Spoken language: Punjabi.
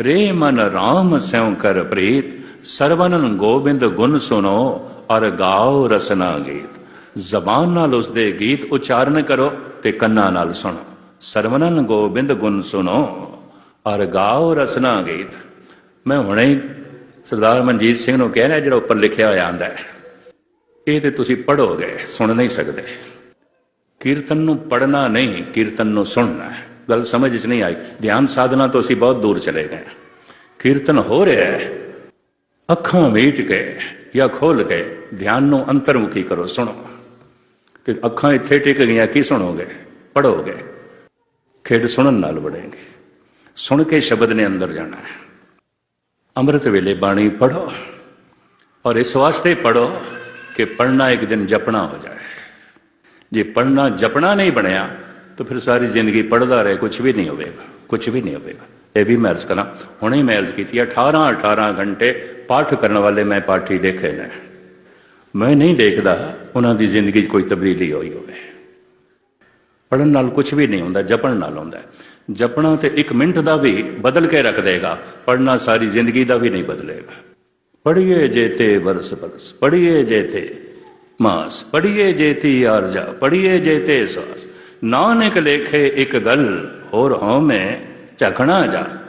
ਰੇ ਮਨ RAM ਸਿਉ ਕਰ ਪ੍ਰੀਤ, ਸਰਵਨਨ ਗੋਬਿੰਦ ਗੁਣ ਸੁਨੋ ਔਰ ਗਾਓ ਰਸਨਾ ਗੀਤ। ਜ਼ਬਾਨ ਨਾਲ ਉਸ ਦੇ ਗੀਤ ਉਚਾਰਨ ਕਰੋ ਤੇ ਕੰਨਾਂ ਨਾਲ ਸੁਣੋ। ਸਰਵਨਨ ਗੋਬਿੰਦ ਗੁਣ ਸੁਨੋ ਔਰ ਗਾਓ ਰਸਨਾ ਗੀਤ। ਮੈਂ ਹੁਣੇ ਹੀ ਸਰਦਾਰ ਮਨਜੀਤ ਸਿੰਘ ਨੂੰ ਕਹਿ ਰਿਹਾ ਜਿਹੜਾ ਉੱਪਰ ਲਿਖਿਆ ਹੋਇਆ ਆਂਦਾ ਹੈ। ਇਹ ਤੇ ਤੁਸੀਂ ਪੜੋਗੇ ਸੁਣ ਨਹੀਂ ਸਕਦੇ। ਕੀਰਤਨ ਨੂੰ ਪੜਨਾ ਨਹੀਂ, ਕੀਰਤਨ ਨੂੰ ਸੁਣਨਾ ਹੈ। ਗੱਲ ਸਮਝ ਚ ਨਹੀਂ ਆਈ। ਧਿਆਨ ਸਾਧਨਾ ਤੋਂ ਅਸੀਂ ਬਹੁਤ ਦੂਰ ਚਲੇ ਗਏ। ਕੀਰਤਨ ਹੋ ਰਿਹਾ ਹੈ। ਅੱਖਾਂ ਮੀਟ ਕੇ ਜਾਂ ਖੋਲ ਕੇ ਧਿਆਨ ਨੂੰ ਅੰਤਰਮੁਖੀ ਕਰੋ, ਸੁਣੋ। ਤੇ ਅੱਖਾਂ ਇੱਥੇ ਟਿਕ ਗਈਆਂ, ਕੀ ਸੁਣੋਗੇ? ਪੜੋਗੇ ਖੇਡ ਸੁਣਨ ਨਾਲ ਵੜੇਗੀ। ਸੁਣ ਕੇ ਸ਼ਬਦ ਨੇ ਅੰਦਰ ਜਾਣਾ ਹੈ। ਅੰਮ੍ਰਿਤ ਵੇਲੇ ਬਾਣੀ ਪੜੋ ਔਰ ਇਸ ਵਾਸਤੇ ਪੜੋ ਕਿ ਪੜਨਾ ਇੱਕ ਦਿਨ ਜਪਣਾ ਹੋ ਜਾਏ। ਜੇ ਪੜਨਾ ਜਪਣਾ ਨਹੀਂ ਬਣਿਆ ਤਾਂ ਫਿਰ ਸਾਰੀ ਜ਼ਿੰਦਗੀ ਪੜਦਾ ਰਹੇ ਕੁਝ ਵੀ ਨਹੀਂ ਹੋਵੇਗਾ ਕੁਝ ਵੀ ਨਹੀਂ ਹੋਵੇਗਾ। ਇਹ ਵੀ ਮੈਂ ਅਰਜ਼ ਕਰਾਂ ਹੁਣੇ ਮੈਂ ਅਰਜ਼ ਕੀਤੀ ਹੈ, 18 18 ਘੰਟੇ ਪਾਠ ਕਰਨ ਵਾਲੇ ਮੈਂ ਪਾਠੀ ਦੇਖੇ ਨੇ। ਮੈਂ ਨਹੀਂ ਦੇਖਦਾ ਉਹਨਾਂ ਦੀ ਜ਼ਿੰਦਗੀ 'ਚ ਕੋਈ ਤਬਦੀਲੀ ਹੋਈ ਹੋਵੇ। ਪੜਨ ਨਾਲ ਕੁਝ ਵੀ ਨਹੀਂ ਹੁੰਦਾ ਜਪਣ ਨਾਲ ਹੁੰਦਾ ਜਪਣਾ ਤੇ 1 ਮਿੰਟ ਦਾ ਵੀ ਬਦਲ ਕੇ ਰੱਖ ਦੇਗਾ ਪੜਨਾ ਸਾਰੀ ਜ਼ਿੰਦਗੀ ਦਾ ਵੀ ਨਹੀਂ ਬਦਲੇਗਾ। ਪੜੀਏ ਜੇਤੇ ਬਰਸ ਬਰਸ ਪੜੀਏ ਜੇਤੇ ਮਾਸ ਪੜੀਏ ਜੇਤੀ ਆਰਜਾ ਪੜੀਏ ਜੇਤੇ ਸਾਸ। ਨਾਨਕ ਲੇਖੇ ਇੱਕ ਗੱਲ ਹੋਰ ਹਉ ਮੈਂ ਝਖਣਾ ਜਾ।